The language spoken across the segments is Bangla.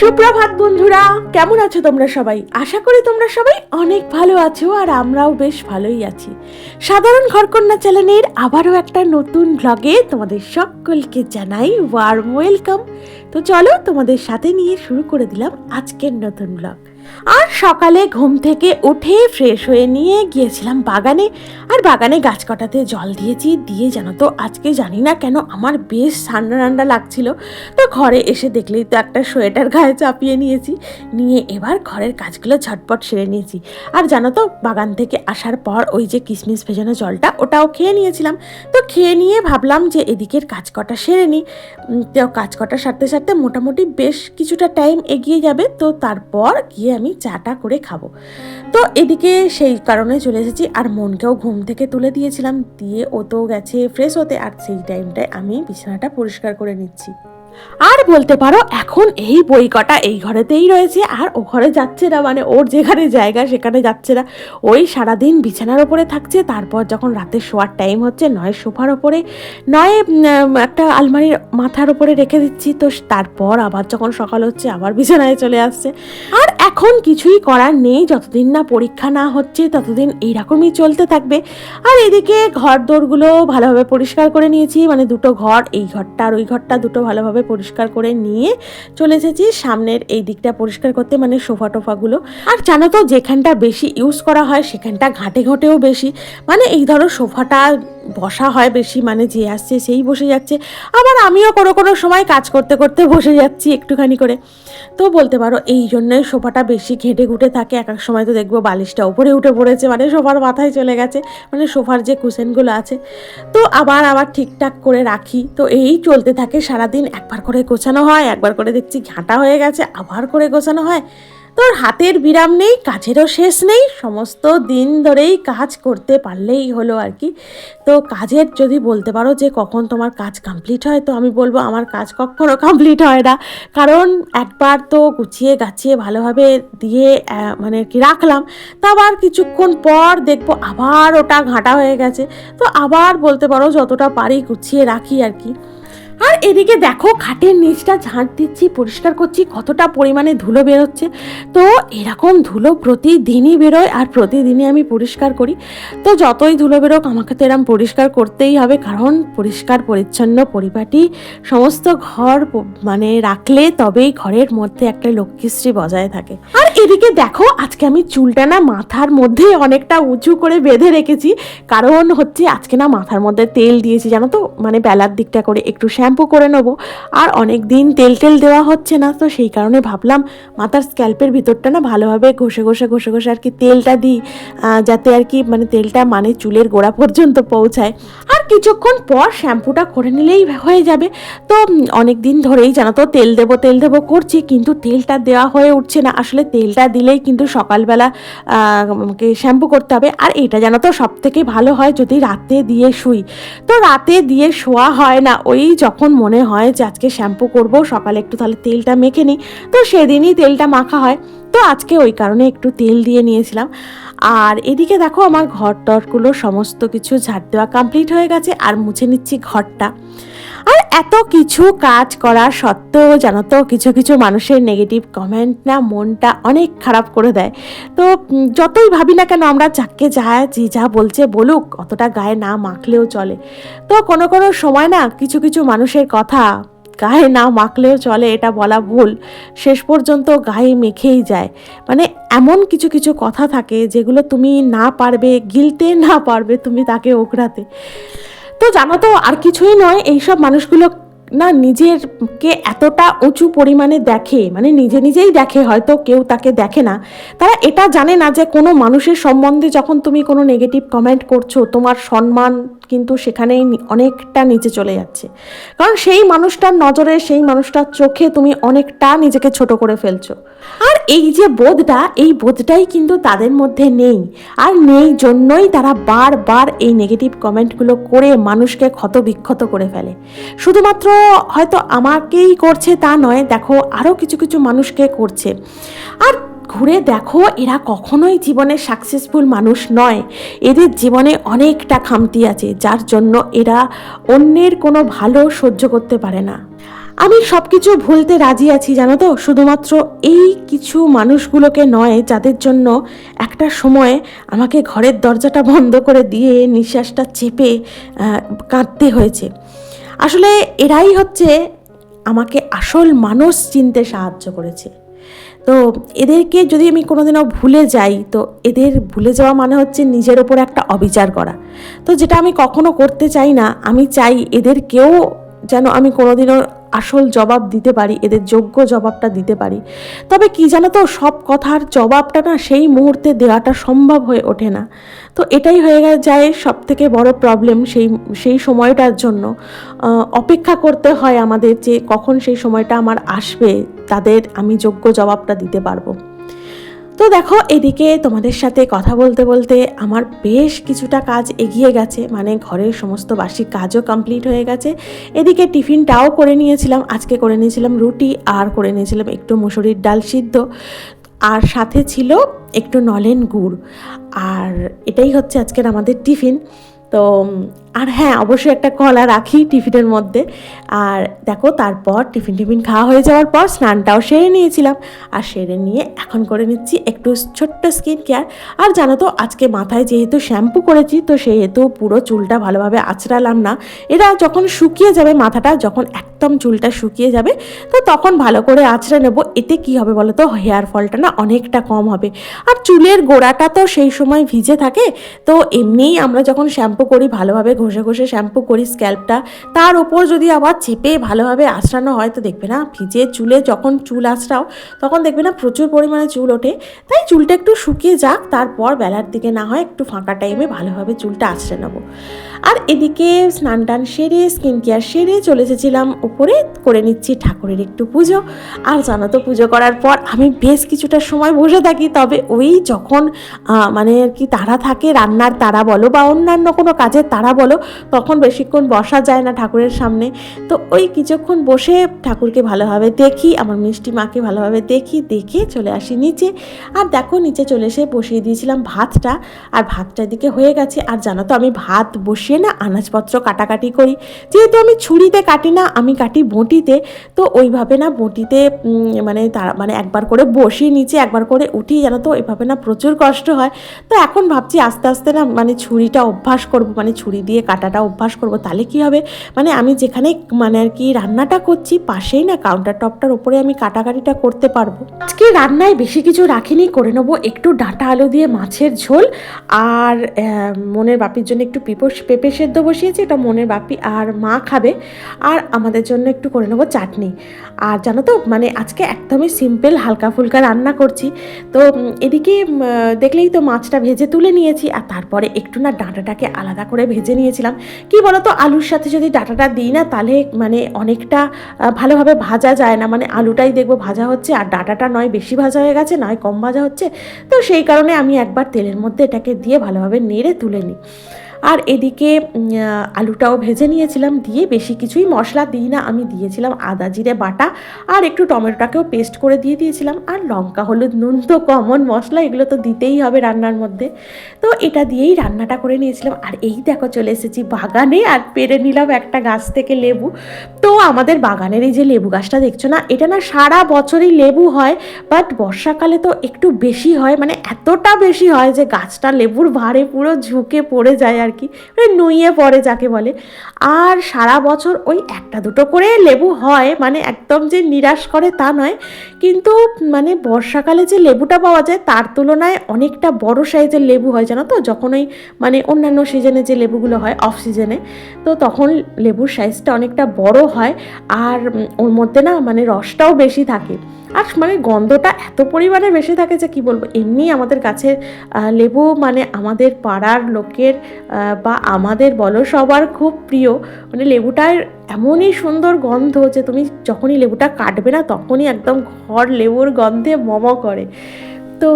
সুপ্রভাত বন্ধুরা, কেমন আছো তোমরা সবাই? আশা করি তোমরা সবাই অনেক ভালো আছো আর আমরাও বেশ ভালোই আছি। সাধারণ ঘরকন্যা চ্যানেলের আবারও একটা নতুন ব্লগে তোমাদের সকলকে জানাই ওয়ার্ম ওয়েলকাম তো চলো তোমাদের সাথে নিয়ে শুরু করে দিলাম আজকের নতুন ব্লগ আর সকালে ঘুম থেকে উঠে ফ্রেশ হয়ে নিয়ে গিয়েছিলাম বাগানে। আর বাগানে গাছ কাটাতে জল দিয়েছি, দিয়ে জানো তো আজকে জানি না কেন আমার বেশ ঠান্ডা ঠান্ডা লাগছিল। তো ঘরে এসে দেখলেই তো একটা সোয়েটার গায়ে চাপিয়ে নিয়েছি। নিয়ে এবার ঘরের কাজগুলো ঝটপট সেরে নিয়েছি। আর জানো তো, বাগান থেকে আসার পর ওই যে কিশমিশ ভেজানো জলটা, ওটাও খেয়ে নিয়েছিলাম। তো খেয়ে নিয়ে ভাবলাম যে এদিকের কাজ কটা সেরে নিই। তো কাজ কটা সারতে সারতে মোটামুটি বেশ কিছুটা টাইম এগিয়ে যাবে। তো তারপর গিয়ে আমি চাটা করে খাব। তো এদিকে সেই কারণে চলে এসেছি আর মনকেও ঘুম থেকে তুলে দিয়েছিলাম। দিয়ে ও তো গেছে ফ্রেশ হতে আর সেই টাইমটায় আমি বিছানাটা পরিষ্কার করে নিচ্ছি। আর বলতে পারো, এখন এই বই কটা এই ঘরেতেই রয়েছে, আর ও ঘরে যাচ্ছে না মানে ওর যেখানে জায়গা সেখানে যাচ্ছে না। ওই সারাদিন বিছানার ওপরে থাকছে, তারপর যখন রাতে শোয়ার টাইম হচ্ছে, নয় সোফার ওপরে, নয় একটা আলমারির মাথার ওপরে রেখে দিচ্ছি, তো তারপর আবার যখন সকাল হচ্ছে, আবার বিছানায় চলে আসছে। আর এখন কিছুই করার নেই, যতদিন না পরীক্ষা না হচ্ছে, ততদিন এইরকমই চলতে থাকবে। আর এদিকে ঘর দোরগুলো ভালোভাবে পরিষ্কার করে নিয়েছি মানে দুটো ঘর, এই ঘরটা আর ওই ঘরটা দুটো ভালোভাবে পরিষ্কার করে নিয়ে চলে এসেছি। সামনের এই দিকটা পরিষ্কার করতে মানে সোফা টোফাগুলো। আর জানো তো, যেখানটা বেশি ইউজ করা হয়, সেখানটা ঘাটে ঘটেও বেশি। মানে এই ধরো, সোফাটা বসা হয় বেশি মানে যে আসছে সেই বসে যাচ্ছে। আবার আমিও কোনো কোনো সময় কাজ করতে করতে বসে যাচ্ছি একটুখানি করে। তো বলতে পারো, এই জন্যই সোফাটা বেশি ঘেঁটে ঘুটে থাকে। এক এক সময় তো দেখব বালিশটা উপরে উঠে পড়েছে মানে সোফার মাথায় চলে গেছে মানে সোফার যে কুশনগুলো আছে। তো আবার আবার ঠিকঠাক করে রাখি। তো এই চলতে থাকে সারাদিন, একবার করে গোছানো হয়, একবার করে দেখছি ঘাঁটা হয়ে গেছে, আবার করে গোছানো হয়। তোর হাতের বিরাম নেই, কাজেরও শেষ নেই, সমস্ত দিন ধরেই কাজ করতে পারলেই হলো আর কি। তো কাজের যদি বলতে পারো যে কখন তোমার কাজ কমপ্লিট হয়, তো আমি বলব আমার কাজ কখনো কমপ্লিট হয় না। কারণ একবার তো গুছিয়ে গাছিয়ে ভালোভাবে দিয়ে মানে কি রাখলাম তা আবার কিছুক্ষণ পর দেখব আবার ওটা ঘাঁটা হয়ে গেছে। তো আবার বলতে পারো যতটা পারি গুছিয়ে রাখি আর কি। আর এদিকে দেখো, খাটের নিচটা ঝাঁট দিচ্ছি, পরিষ্কার করছি, কতটা পরিমাণে ধুলো বেরোচ্ছে। তো এরকম ধুলো প্রতিদিনই বেরোয় আর প্রতিদিনই আমি পরিষ্কার করি। তো যতই ধুলো বেরোক, আমাকে তো এরম পরিষ্কার করতেই হবে। কারণ পরিষ্কার, পরিচ্ছন্ন পরিপাটি সমস্ত ঘর মানে রাখলে তবেই ঘরের মধ্যে একটা লক্ষ্মীশ্রী বজায় থাকে। আর এদিকে দেখো, আজকে আমি চুলটা না মাথার মধ্যে অনেকটা উঁচু করে বেঁধে রেখেছি। কারণ হচ্ছে, আজকে না মাথার মধ্যে তেল দিয়েছি, জানো তো? মানে বেলার দিকটা করে একটু শ্যাম্পু করে নেব। আর অনেক দিন তেল টেল দেওয়া হচ্ছে না, তো সেই কারণে ভাবলাম মাথার স্ক্যাল্পের ভিতরটা না ভালোভাবে ঘষে ঘষে ঘষে ঘষে আর কি তেলটা দিই যাতে আর কি মানে তেলটা মানে চুলের গোড়া পর্যন্ত পৌঁছায়। আর কিছুক্ষণ পর শ্যাম্পুটা করে নিলেই হয়ে যাবে। তো অনেক দিন ধরেই জানো তো তেল দেবো তেল দেবো করছি, কিন্তু তেলটা দেওয়া হয়ে উঠছে না। আসলে তেলটা দিলেই কিন্তু সকালবেলা আমাকে শ্যাম্পু করতে হবে। আর এটা জানো তো সব থেকে ভালো হয় যদি রাতে দিয়ে শুই। তো রাতে দিয়ে শোয়া হয় না, ওই যখন মনে হয় যে আজকে শ্যাম্পু করব, সকালে একটু তাহলে তেলটা মেখে নিই, তো সেদিনই তেলটা মাখা হয়। তো আজকে ওই কারণে একটু তেল দিয়ে নিয়েছিলাম। আর এদিকে দেখো আমার ঘর টরগুলো সমস্ত কিছু ঝাড় দেওয়া কমপ্লিট হয়ে গেছে, আর মুছে নিচ্ছি ঘরটা। আর এত কিছু কাজ করা সত্ত্বেও জানো তো কিছু কিছু মানুষের নেগেটিভ কমেন্ট না মনটা অনেক খারাপ করে দেয়। তো যতই ভাবি না কেন আমরা যাকে যা, যে যা বলছে বলুক, অতটা গায়ে না মাখলেও চলে। তো কোনো কোনো সময় না কিছু কিছু মানুষের কথা গায়ে না মাখলেও চলে, এটা বলা ভুল। শেষ পর্যন্ত গায়ে মেখেই যায়। মানে এমন কিছু কিছু কথা থাকে যেগুলো তুমি না পারবে, গিলতে না পারবে তুমি তাকে ওগড়াতে তো জানো তো, আর কিছুই নয়, এইসব মানুষগুলো না নিজেরকে এতটা উঁচু পরিমাণে দেখে মানে নিজে নিজেই দেখে, হয়তো কেউ তাকে দেখে না। তারা এটা জানে না যে কোনো মানুষের সম্বন্ধে যখন তুমি কোনো নেগেটিভ কমেন্ট করছ, তোমার সম্মান কিন্তু সেখানেই অনেকটা নিচে চলে যাচ্ছে। কারণ সেই মানুষটার নজরে, সেই মানুষটার চোখে তুমি অনেকটা নিজেকে ছোট করে ফেলছো। আর এই যে বোধটা, এই বোধটাই কিন্তু তাদের মধ্যে নেই। আর নেই জন্যই তারা বারবার এই নেগেটিভ কমেন্টগুলো করে মানুষকে ক্ষত বিক্ষত করে ফেলে। শুধুমাত্র হয়তো আমাকেই করছে তা নয়, দেখো আরও কিছু কিছু মানুষকে করছে। আর ঘুরে দেখো, এরা কখনোই জীবনে সাকসেসফুল মানুষ নয়। এদের জীবনে অনেকটা খামতি আছে, যার জন্য এরা অন্যের কোনো ভালো সহ্য করতে পারে না। আমি সব কিছু ভুলতে রাজি আছি, জানো তো? শুধুমাত্র এই কিছু মানুষগুলোকে নয়, যাদের জন্য একটা সময় আমাকে ঘরের দরজাটা বন্ধ করে দিয়ে নিঃশ্বাসটা চেপে কাঁদতে হয়েছে। আসলে এরাই হচ্ছে আমাকে আসল মানুষ চিনতে সাহায্য করেছে। তো এদেরকে যদি আমি কোনোদিনও ভুলে যাই, তো এদের ভুলে যাওয়া মানে হচ্ছে নিজের ওপর একটা অবিচার করা। তো যেটা আমি কখনো করতে চাই না, আমি চাই এদেরকেও যেন আমি কোনোদিনও আসল জবাব দিতে পারি, এদের যোগ্য জবাবটা দিতে পারি। তবে কি জানো তো সব কথার জবাবটা না সেই মুহূর্তে দেওয়াটা সম্ভব হয়ে ওঠে না। তো এটাই হয়ে যায় সব থেকে বড় প্রবলেম সেই সেই সময়টার জন্য। অপেক্ষা করতে হয় আমাদের যে কখন সেই সময়টা আমার আসবে, তাদের আমি যোগ্য জবাবটা দিতে পারব। তো দেখো, এদিকে তোমাদের সাথে কথা বলতে বলতে আমার বেশ কিছুটা কাজ এগিয়ে গেছে। মানে ঘরের সমস্ত বার্ষিক কাজও কমপ্লিট হয়ে গেছে। এদিকে টিফিনটাও করে নিয়েছিলাম। আজকে করে নিয়েছিলাম রুটি আর করে নিয়েছিলাম একটু মুসুরির ডাল সিদ্ধ। আর সাথে ছিল একটু নলেন গুড়। আর এটাই হচ্ছে আজকের আমাদের টিফিন। তো আর হ্যাঁ অবশ্যই একটা কলা রাখি টিফিনের মধ্যে। আর দেখো, তারপর টিফিন টিফিন খাওয়া হয়ে যাওয়ার পর স্নানটাও সেরে নিয়েছিলাম। আর সেরে নিয়ে এখন করে নিচ্ছি একটু ছোট্ট স্কিন কেয়ার। আর জানো তো, আজকে মাথায় যেহেতু শ্যাম্পু করেছি, তো সেহেতু পুরো চুলটা ভালোভাবে আঁচড়ালাম না। এরা যখন শুকিয়ে যাবে মাথাটা, যখন একদম চুলটা শুকিয়ে যাবে, তো তখন ভালো করে আঁচড়ে নেব। এতে কি হবে বলো তো? হেয়ার ফলটা না অনেকটা কম হবে। আর চুলের গোড়াটা তো সেই সময় ভিজে থাকে, তো এমনিই আমরা যখন শ্যাম্পু করি, ভালোভাবে ঘষে ঘষে শ্যাম্পু করি স্ক্যাল্পটা তার ওপর যদি আবার চেপে ভালোভাবে আঁচড়ানো হয়, তো দেখবে না ভিজে চুলে যখন চুল আঁচড়াও তখন দেখবে না প্রচুর পরিমাণে চুল ওঠে। তাই চুলটা একটু শুকিয়ে যাক, তারপর বেলার দিকে না হয় একটু ফাঁকা টাইমে ভালোভাবে চুলটা আঁচড়ে নেব। আর এদিকে স্নান টান সেরে স্কিন কেয়ার সেরে চলে এসেছিলাম, উপরে করে নিচ্ছি ঠাকুরের একটু পুজো। আর জানো তো, পুজো করার পর আমি বেশ কিছুটা সময় বসে থাকি, তবে ওই যখন মানে আর কি তারা থাকে, রান্নার তারা বলো বা অন্যান্য কোনো কাজের তারা বলো, তখন বেশিক্ষণ বসা যায় না ঠাকুরের সামনে। তো ওই কিছুক্ষণ বসে ঠাকুরকে ভালোভাবে দেখি, আমার মিষ্টি মাকে ভালোভাবে দেখি, দেখে চলে আসি নিচে। আর দেখো, নিচে চলে এসে বসিয়ে দিয়েছিলাম ভাতটা। আর ভাতটা এদিকে হয়ে গেছে। আর জানো তো, আমি ভাত বসিয়ে না আনাজপত্র কাটাকাটি করি। যেহেতু আমি ছুরিতে কাটি না, আমি কাটি বঁটিতে। তো ওইভাবে না বঁটিতে মানে তারা মানে একবার করে বসি নিচে, একবার করে উঠি জানো তো এভাবে না প্রচুর কষ্ট হয়। তো এখন ভাবছি আস্তে আস্তে না মানে ছুরিটা অভ্যাস করব মানে ছুরি দিয়ে কাটাটা অভ্যাস করব। তাহলে কি হবে? মানে আমি যেখানে মানে আর কি রান্নাটা করছি, পাশেই না কাউন্টার টপটার ওপরে আমি কাটাকাটিটা করতে পারব। আজকে রান্নায় বেশি কিছু রাখিনি, করে নেব একটু ডাঁটা আলু দিয়ে মাছের ঝোল। আর মনের বাপির জন্য একটু পেঁপে পেঁপে সেদ্ধ বসিয়েছি এটা মনের বাপি আর মা খাবে। আর আমাদের জন্য একটু করে নেব চাটনি। আর জানো তো মানে আজকে একদমই সিম্পল হালকা ফুলকা রান্না করছি। তো এদিকে দেখলেই তো মাছটা ভেজে তুলে নিয়েছি, আর তারপরে একটু না ডাঁটাটাকে আলাদা করে ভেজে নিয়েছিলাম। কি বলো তো আলুর সাথে যদি ডাঁটাটা দিই না, তাহলে মানে অনেকটা ভালোভাবে ভাজা যায় না। মানে আলুটাই দেখব ভাজা হচ্ছে, আর ডাঁটাটা নয়, বেশি ভাজা হয়ে গেছে, নয়, কম ভাজা হচ্ছে। তো সেই কারণে আমি একবার তেলের মধ্যে এটাকে দিয়ে ভালোভাবে নেড়ে তুলে নিই। আর এদিকে আলুটাও ভেজে নিয়েছিলাম, দিয়ে বেশি কিছুই মশলা দিই না, আমি দিয়েছিলাম আদা জিরে বাটা, আর একটু টমেটোটাকেও পেস্ট করে দিয়ে দিয়েছিলাম, আর লঙ্কা, হলুদ, নুন তো কমন মশলা, এগুলো তো দিতেই হবে রান্নার মধ্যে। তো এটা দিয়েই রান্নাটা করে নিয়েছিলাম, আর এই দেখো চলে এসেছি বাগানে, আর পেরে নিলাম একটা গাছ থেকে লেবু। তো আমাদের বাগানের এই যে লেবু গাছটা দেখছ না, এটা না সারা বছরই লেবু হয় বাট বর্ষাকালে তো একটু বেশি হয় মানে এতটা বেশি হয় যে গাছটা লেবুর ভারে পুরো ঝুঁকে পড়ে যায় আর কি? মানে নুইয়ে পড়ে যাকে বলে। আর সারা বছর ওই একটা দুটো করে লেবু হয় মানে একদম যে নিরাশ করে তা নয়। কিন্তু মানে বর্ষাকালে যে লেবুটা পাওয়া যায়, তার তুলনায় অনেকটা বড় সাইজের লেবু হয়, জানো তো? যখন ওই মানে অন্যান্য সিজনে যে লেবুগুলো হয় অফ সিজনে তো তখন লেবুর সাইজটা অনেকটা বড় হয়। আর ওর মধ্যে না মানে রসটাও বেশি থাকে। আর মানে গন্ধটা এত পরিমাণে বেশি থাকে যে কি বলব, এমনি আমাদের গাছের লেবু মানে আমাদের পাড়ার লোকের বা আমাদের বলো সবার খুব প্রিয়। মানে লেবুটার এমনই সুন্দর গন্ধ যে তুমি যখনই লেবুটা কাটবে না তখনই একদম ঘর লেবুর গন্ধে মম করে। তো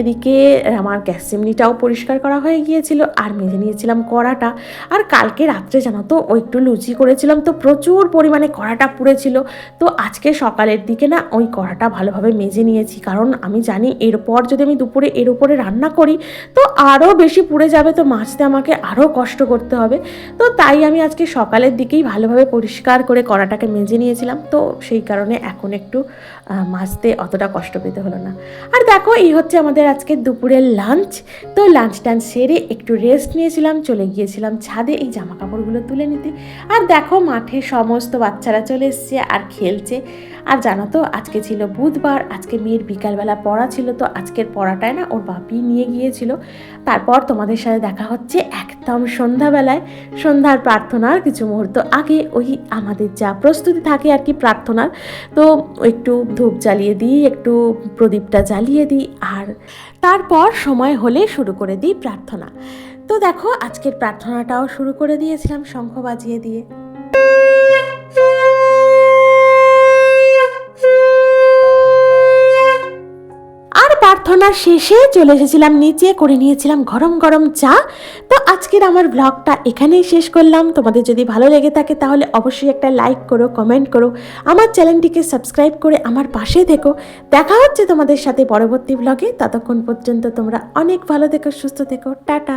এদিকে আমার গ্যাস চিমনিটাও পরিষ্কার করা হয়ে গিয়েছিল, আর মেজে নিয়েছিলাম কড়াটা। আর কালকে রাত্রে জানো তো ওই একটু লুচি করেছিলাম, তো প্রচুর পরিমাণে কড়াটা পুড়েছিল। তো আজকে সকালের দিকে না, ওই কড়াটা ভালোভাবে মেজে নিয়েছি, কারণ আমি জানি এরপর যদি আমি দুপুরে এর উপরে রান্না করি, তো আরও বেশি পুড়ে যাবে, তো মাছতে আমাকে আরও কষ্ট করতে হবে। তো তাই আমি আজকে সকালের দিকেই ভালোভাবে পরিষ্কার করে কড়াটাকে মেজে নিয়েছিলাম, তো সেই কারণে এখন একটু মাজতে অতটা কষ্ট পেতে হলো না। আর দেখো, এই হচ্ছে আমাদের আজকে দুপুরের লাঞ্চ তো লাঞ্চ টাঞ্চ সেরে একটু রেস্ট নিয়েছিলাম, চলে গিয়েছিলাম ছাদে এই জামা কাপড়গুলো তুলে নিতে। আর দেখো, মাঠে সমস্ত বাচ্চারা চলে এসছে আর খেলছে। আর জানো তো, আজকে ছিল বুধবার, আজকে মেয়ের বিকালবেলা পড়া ছিল, তো আজকের পড়াটায় না ওর বাপি নিয়ে গিয়েছিল। তারপর তোমাদের সাথে দেখা হচ্ছে একদম সন্ধ্যাবেলায়। সন্ধ্যার প্রার্থনার কিছু মুহূর্ত আগে ওই আমাদের যা প্রস্তুতি থাকে আর কি প্রার্থনার, তো একটু ধূপ জ্বালিয়ে দিই, একটু প্রদীপটা জ্বালিয়ে দিই আর তারপর সময় হলে শুরু করে দিই প্রার্থনা। তো দেখো, আজকের প্রার্থনাটাও শুরু করে দিয়েছিলাম শঙ্খ বাজিয়ে দিয়ে। প্রার্থনা শেষে চলে এসেছিলাম, নিচে করে নিয়েছিলাম গরম গরম চা। তো আজকের আমার ব্লগটা এখানেই শেষ করলাম। তোমাদের যদি ভালো লেগে থাকে তাহলে অবশ্যই একটা লাইক করো কমেন্ট করো, আমার চ্যানেলটিকে সাবস্ক্রাইব করে আমার পাশে থেকো। দেখা হচ্ছে তোমাদের সাথে পরবর্তী ব্লগে ততক্ষণ পর্যন্ত তোমরা অনেক ভালো থেকো, সুস্থ থেকো। টাটা।